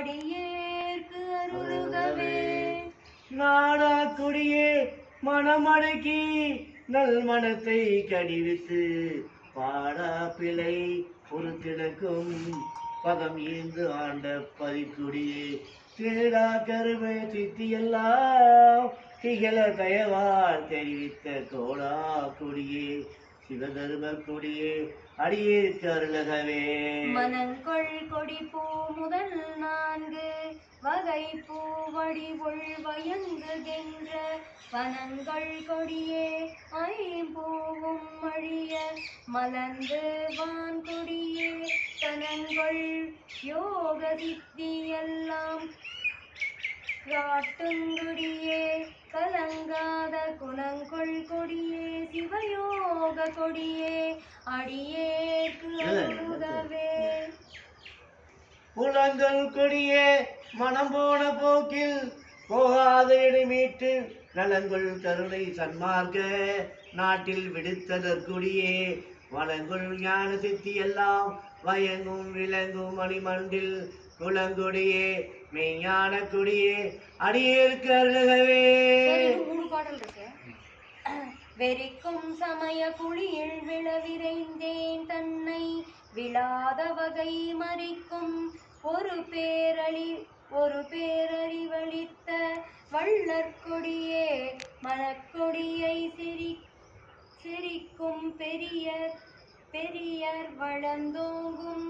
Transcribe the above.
அடியேற்கு அருகவே நாடா கொடியே மனமடக்கி நல் மனத்தை கடிவித்து பாடா பிழை பொறுத்திடக்கும் பதம் ஈந்து ஆண்ட பதிக்குடியே. திருடா கருமை சித்தியெல்லாம் திகழ தயவால் தெரிவித்த கோடா கொடியே சிவதர்ம கொடியே அடியேற்கு அருளகவே மனங்கொள் கொடி பூ முதல் நான்கு வகை பூவடி உள் வயங்குகின்ற வனங்கள் கொடியே ஐம்பூவும் மழிய மலர்ந்து வான் கொடியே தனங்கள் யோக சித்தி எல்லாம் காட்டுங்குடியே கலங்காத குணங்கொள் கொடியே சிவயோக கொடியே அடியேற்கு அருளுகவே புலங்கள் கொடியே மனம் போன போக்கில் போகாத இடைமீட்டு நலங்குள் கருணை சன்மார்க்க நாட்டில் விடுத்ததற்குடியே வளங்குள் ஞான சித்தி எல்லாம் வயங்கும் விளங்கும் மணிமண்டில் குளங்கொடியே மெய்ஞான கொடியே அடியேற்கு அருளகவே வெறிக்கும் சமய குழியில் விழவிரைந்தேன் தன்னை விழாத வகை மறிக்கும் ஒரு பேரழி ஒரு பேரறிவளித்த வள்ளற்கொடியே மலக்கொடியை சிரி சிரிக்கும் பெரியர் பெரியர் வளர்ந்தோங்கும்